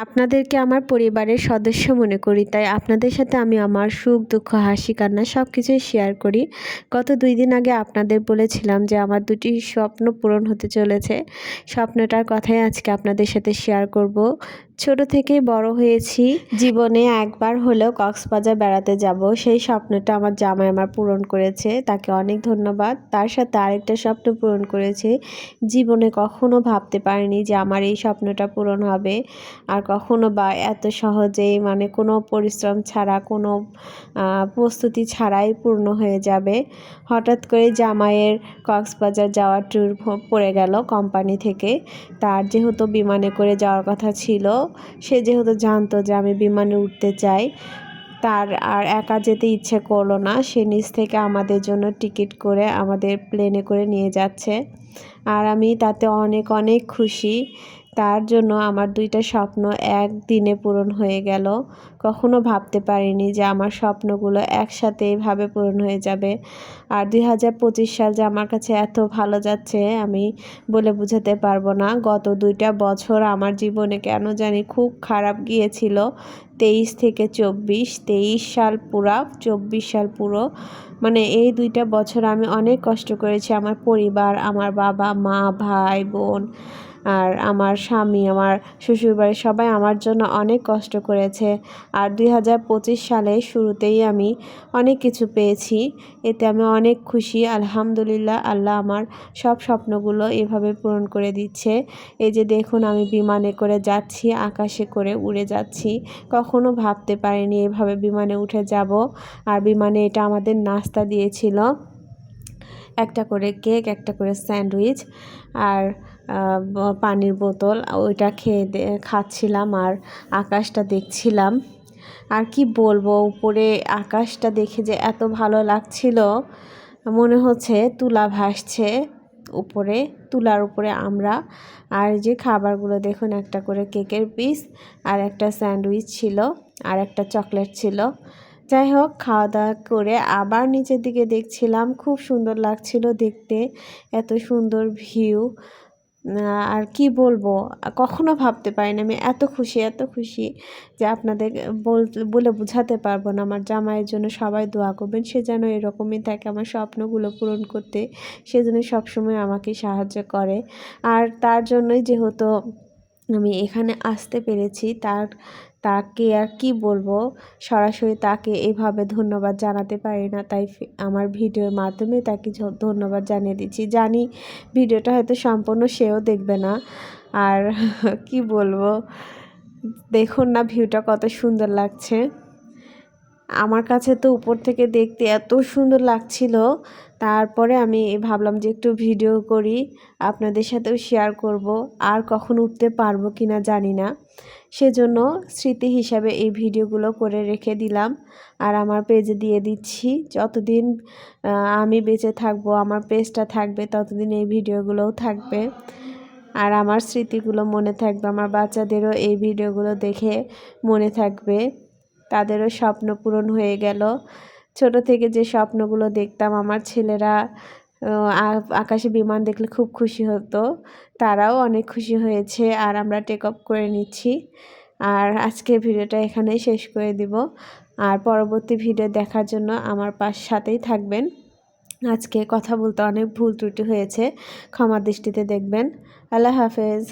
আপনাদেরকে আমার পরিবারের সদস্য মনে করি, তাই আপনাদের সাথে আমি আমার সুখ, দুঃখ, হাসি, কান্না সব কিছুই শেয়ার করি। গত দুই দিন আগে আপনাদের বলেছিলাম যে আমার দুটি স্বপ্ন পূরণ হতে চলেছে। স্বপ্নটার কথাই আজকে আপনাদের সাথে শেয়ার করব। ছোট থেকেই বড় হয়েছি, জীবনে একবার হলেও কক্সবাজার বেড়াতে যাব। সেই স্বপ্নটা আমার জামাই আমার পূরণ করেছে, তাকে অনেক ধন্যবাদ। তার সাথে আরেকটা স্বপ্ন পূরণ করেছে, জীবনে কখনো ভাবতে পারিনি যে আমার এই স্বপ্নটা পূরণ হবে। আর কখনো বা এত সহজেই মানে কোনো পরিশ্রম ছাড়া, কোনো প্রস্তুতি ছাড়াই পূর্ণ হয়ে যাবে। হঠাৎ করে জামাইয়ের কক্সবাজার যাওয়ার ট্যুর পড়ে গেল কোম্পানি থেকে। তার যেহেতু বিমানে করে যাওয়ার কথা ছিল সে যেহেতু জানতো যে আমি বিমানে উঠতে চাই, তার আর একা যেতে ইচ্ছে করল না। সে নিজ থেকে আমাদের জন্য টিকিট করে আমাদের প্লেনে করে নিয়ে যাচ্ছে। আর আমি তাতে অনেক অনেক খুশি। তার জন্য আমার দুইটা স্বপ্ন একদিনে পূরণ হয়ে গেল। কখনো ভাবতে পারিনি যে আমার স্বপ্নগুলো একসাথে এইভাবে পূরণ হয়ে যাবে। আর দুই হাজার পঁচিশ সাল যে আমার কাছে এত ভালো যাচ্ছে, আমি বলে বুঝাতে পারব না। গত দুইটা বছর আমার জীবনে কেন জানি খুব খারাপ গিয়েছিল। তেইশ থেকে চব্বিশ, তেইশ সাল পুরা, চব্বিশ সাল পুরো। মানে এই দুইটা বছর আমি অনেক কষ্ট করেছি আমার পরিবার, আমার বাবা, মা, ভাই, বোন। আর আমার স্বামী, আমার শ্বশুরবাড়ির সবাই আমার জন্য অনেক কষ্ট করেছে। আর দুই হাজার পঁচিশ সালে শুরুতেই আমি অনেক কিছু পেয়েছি। এতে আমি অনেক খুশি। আলহামদুলিল্লাহ, আল্লাহ আমার সব স্বপ্নগুলো এভাবে পূরণ করে দিচ্ছে। এই যে দেখুন, আমি বিমানে করে যাচ্ছি, আকাশে করে উড়ে যাচ্ছি। কখনো ভাবতে পারিনি এভাবে বিমানে উঠে যাব। আর বিমানে এটা আমাদের নাস্তা দিয়েছিল। একটা করে কেক, একটা করে স্যান্ডউইচ আর পানির বোতল। ওইটা খেয়ে খাচ্ছিলাম আর আকাশটা দেখছিলাম। আর কি বলব, উপরে আকাশটা দেখে যে এত ভালো লাগছিল। মনে হচ্ছে তুলা ভাসছে উপরে, তুলার উপরে আমরা। আর যে খাবারগুলো দেখুন, একটা করে কেকের পিস আর একটা স্যান্ডউইচ ছিল আর একটা চকলেট ছিল। যাই হোক খাওয়া দাওয়া করে আবার নিচের দিকে দেখছিলাম, খুব সুন্দর লাগছিল দেখতে, এত সুন্দর ভিউ। আর কি বলব, কখনো ভাবতে পারি না আমি, এত খুশি এত খুশি যে আপনাদের বলে বোঝাতে পারব না, আমার জামাইয়ের জন্য সবাই দোয়া করবেন, সে যেন এরকমই থাকে, আমার স্বপ্নগুলো পূরণ করতে, সে যেন সবসময় আমাকে সাহায্য করে। আর তার জন্যই যেহেতু আমি এখানে আসতে পেরেছি। তার, তাকে আর কি বলব? সরাসরি তাকে এভাবে ধন্যবাদ জানাতে পারি না। তাই আমার ভিডিওর মাধ্যমে তাকে ধন্যবাদ জানিয়ে দিচ্ছি। জানি ভিডিওটা হয়তো সম্পূর্ণ সেও দেখবে না। আর কি বলব? দেখুন না ভিউটা কত সুন্দর লাগছে। আমার কাছে তো উপর থেকে দেখতে এত সুন্দর লাগছিল। তারপরে আমি ভাবলাম যে একটু ভিডিও করি, আপনাদের সাথেও শেয়ার করব, আর কখন উঠতে পারব কি না জানি না। সেজন্য স্মৃতি হিসাবে এই ভিডিওগুলো করে রেখে দিলাম, আর আমার পেজে দিয়ে দিচ্ছি। যতদিন আমি বেঁচে থাকব, আমার পেজটা থাকবে, ততদিন এই ভিডিওগুলোও থাকবে। আর আমার স্মৃতিগুলো মনে থাকবে, আমার বাচ্চাদেরও এই ভিডিওগুলো দেখে মনে থাকবে। তাদেরও স্বপ্ন পূরণ হয়ে গেল। ছোট থেকে যে স্বপ্নগুলো দেখতাম, আমার ছেলেরা আকাশে বিমান দেখলে খুব খুশি হতো। তারাও অনেক খুশি হয়েছে আর আমরা টেক আপ করে নিচ্ছি। আর আজকে ভিডিওটা এখানেই শেষ করে দিব। আর পরবর্তী ভিডিও দেখার জন্য আমার পাশ সাথেই থাকবেন। আজকে কথা বলতে অনেক ভুল ত্রুটি হয়েছে, ক্ষমা দৃষ্টিতে দেখবেন। আল্লাহ হাফেজ।